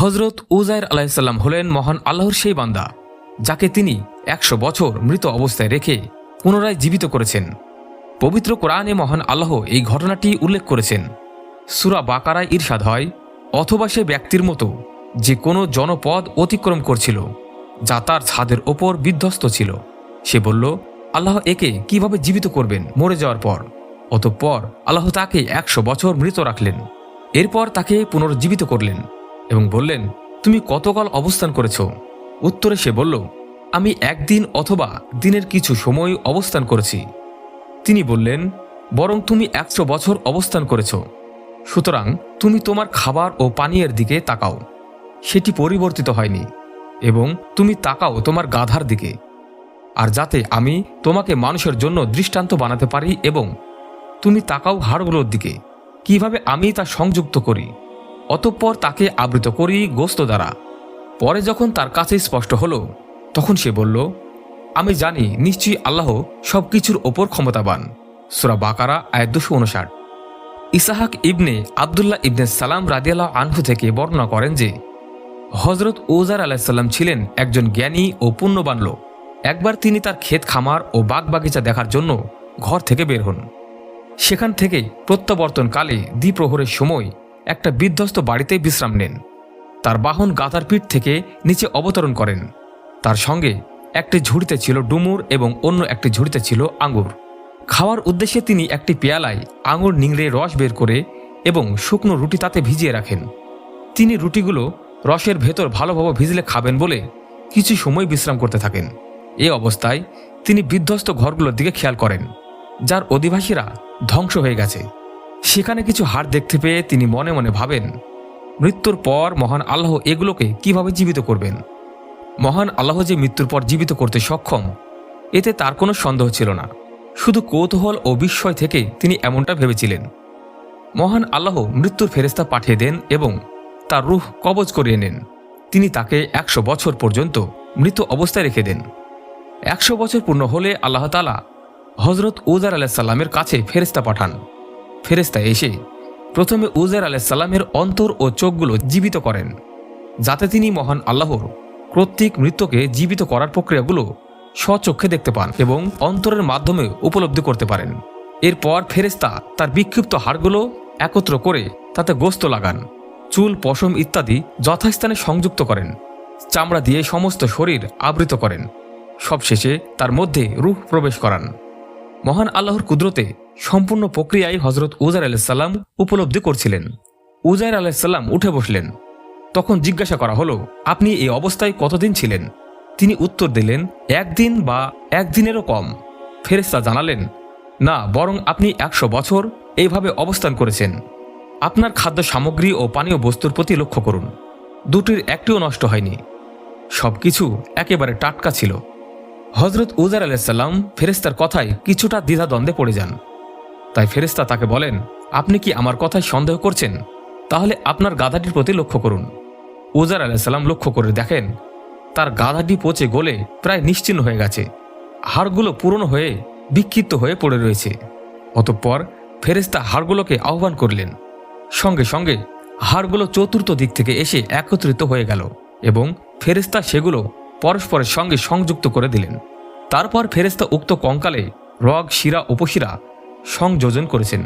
হজরত উজাইর আলাইসাল্লাম হলেন মহান আল্লাহর সেই বান্দা, যাকে তিনি একশো বছর মৃত অবস্থায় রেখে পুনরায় জীবিত করেছেন। পবিত্র কোরআনে মহান আল্লাহ এই ঘটনাটি উল্লেখ করেছেন। সুরা বাকারায় ঈর্ষাদ হয়, অথবা সে ব্যক্তির মতো যে কোনো জনপদ অতিক্রম করছিল, যা তার ছাদের ওপর বিধ্বস্ত ছিল। সে বলল, আল্লাহ একে কীভাবে জীবিত করবেন মরে যাওয়ার পর? অতঃপর আল্লাহ তাকে একশো বছর মৃত রাখলেন। এরপর তাকে পুনর্জীবিত করলেন। এবং বললেন, তুমি কতকাল অবস্থান করেছ? উত্তরে সে বলল, আমি একদিন অথবা দিনের কিছু সময় অবস্থান করেছি। তিনি বললেন, বরং তুমি একশো বছর অবস্থান করেছ। সুতরাং তুমি তোমার খাবার ও পানীয়ের দিকে তাকাও। সেটি পরিবর্তিত হয়নি এবং তুমি তাকাও তোমার গাধার দিকে। আর যাতে আমি তোমাকে মানুষের জন্য দৃষ্টান্ত বানাতে পারি এবং তুমি তাকাও হাড়গুলোর দিকে। কীভাবে আমি তা সংযুক্ত করি? অতঃপর তাকে আবৃত করি গোস্ত দ্বারা। পরে যখন তার কাছে স্পষ্ট হলো, তখন সে বলল, আমি জানি, নিশ্চয়ই আল্লাহ সব কিছুর ওপর ক্ষমতাবান। সুরা বাকারা, আয়াত দুশো উনষাট ইসাহাক ইবনে আবদুল্লাহ ইবনে সালাম রাদিয়াল্লাহ আনহু থেকে বর্ণনা করেন যে হজরত ওজার আলাহিসাল্লাম ছিলেন একজন জ্ঞানী ও পুণ্যবান লোক। একবার তিনি তার ক্ষেত খামার ও বাগ বাগিচা দেখার জন্য ঘর থেকে বের হন। সেখান থেকে প্রত্যাবর্তনকালে দ্বিপ্রহরের সময় একটা বিধ্বস্ত বাড়িতে বিশ্রাম নেন। তার বাহন গাতার পিঠ থেকে নিচে অবতরণ করেন। তার সঙ্গে একটি ঝুড়িতে ছিল ডুমুর এবং অন্য একটি ঝুড়িতে ছিল আঙুর খাওয়ার উদ্দেশ্যে তিনি একটি পেয়ালায় আঙুর নিংড়ে রস বের করে এবং শুকনো রুটি তাতে ভিজিয়ে রাখেন। তিনি রুটিগুলো রসের ভেতর ভালোভাবে ভিজলে খাবেন বলে কিছু সময় বিশ্রাম করতে থাকেন। এ অবস্থায় তিনি বিধ্বস্ত ঘরগুলোর দিকে খেয়াল করেন, যার অধিবাসীরা ধ্বংস হয়ে গেছে। সেখানে কিছু হাড় দেখতে পেয়ে তিনি মনে মনে ভাবেন, মৃত্যুর পর মহান আল্লাহ এগুলোকে কীভাবে জীবিত করবেন? মহান আল্লাহ যে মৃত্যুর পর জীবিত করতে সক্ষম, এতে তার কোনো সন্দেহ ছিল না। শুধু কৌতূহল ও বিস্ময় থেকে তিনি এমনটা ভেবেছিলেন। মহান আল্লাহ মৃত্যুর ফেরেস্তা পাঠিয়ে দেন এবং তার রুহ কবজ করিয়ে নেন। তিনি তাকে একশো বছর পর্যন্ত মৃত অবস্থায় রেখে দেন। একশো বছর পূর্ণ হলে আল্লাহ তালা হজরত উজার আলাহিসাল্লামের কাছে ফেরেস্তা পাঠান। ফেরেস্তা এসে প্রথমে উজার আলাহিসাল্লামের অন্তর ও চোখগুলো জীবিত করেন, যাতে তিনি মহান আল্লাহর কর্তৃক মৃত্যুকে জীবিত করার প্রক্রিয়াগুলো স্বচক্ষে দেখতে পান এবং অন্তরের মাধ্যমে উপলব্ধি করতে পারেন। এরপর ফেরেস্তা তার বিক্ষিপ্ত হাড়গুলো একত্র করে তাতে গোস্ত লাগান, চুল, পশম ইত্যাদি যথাস্থানে সংযুক্ত করেন, চামড়া দিয়ে সমস্ত শরীর আবৃত করেন। সবশেষে তার মধ্যে রূহ প্রবেশ করান। মহান আল্লাহর কুদরতে সম্পূর্ণ প্রক্রিয়ায় হজরত উজার আলাইসাল্লাম উপলব্ধি করছিলেন। উজাইর আলাইসাল্লাম উঠে বসলেন। তখন জিজ্ঞাসা করা হলো, আপনি এই অবস্থায় কতদিন ছিলেন? তিনি উত্তর দিলেন, একদিন বা একদিনেরও কম। ফেরেস্তা জানালেন, না, বরং আপনি একশো বছর এইভাবে অবস্থান করেছেন। আপনার খাদ্য সামগ্রী ও পানীয় বস্তুর প্রতি লক্ষ্য করুন। দুটির একটিও নষ্ট হয়নি। সবকিছু একেবারে টাটকা ছিল। হজরত উজার আলাইসাল্লাম ফেরেস্তার কথায় কিছুটা দ্বিধাদ্বন্দ্বে পড়ে যান। তাই ফেরেস্তা তাকে বলেন, আপনি কি আমার কথায় সন্দেহ করছেন? তাহলে আপনার গাধাটির প্রতি লক্ষ্য করুন। উজার আলাইসাল্লাম লক্ষ্য করে দেখেন, তার গাধাটি পচে গলে প্রায় নিশ্চিন্ন হয়ে গেছে। হাড়গুলো পুরনো হয়ে বিক্ষিপ্ত হয়ে পড়ে রয়েছে। অতঃপর ফেরেস্তা হাড়গুলোকে আহ্বান করলেন। সঙ্গে সঙ্গে হাড়গুলো চতুর্থ দিক থেকে এসে একত্রিত হয়ে গেল এবং ফেরেস্তা সেগুলো পরস্পরের সঙ্গে সংযুক্ত করে দিলেন। তারপর ফেরেস্তা উক্ত কঙ্কালে রগ, শিরা, উপশিরা সংযোজন করেছেন।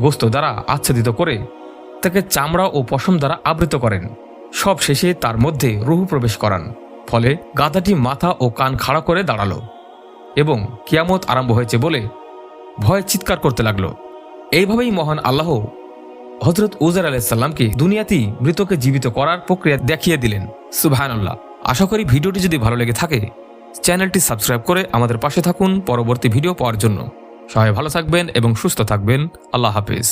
গোস্ত দ্বারা আচ্ছাদিত করে তাকে চামড়া ও পশম দ্বারা আবৃত করেন। সব শেষে তার মধ্যে রুহু প্রবেশ করান। ফলে গাধাটি মাথা ও কান খাড়া করে দাঁড়াল এবং কিয়ামত আরম্ভ হয়েছে বলে ভয়ে চিৎকার করতে লাগল। এইভাবেই মহান আল্লাহ হজরত উজার আলাইসাল্লামকে দুনিয়াতেই মৃতকে জীবিত করার প্রক্রিয়া দেখিয়ে দিলেন। সুবাহান আল্লাহ আশা করি ভিডিওটি যদি ভালো লেগে থাকে, চ্যানেলটি সাবস্ক্রাইব করে আমাদের পাশে থাকুন পরবর্তী ভিডিও পাওয়ার জন্য। সবাই ভালো থাকবেন এবং সুস্থ থাকবেন। আল্লাহ হাফিজ।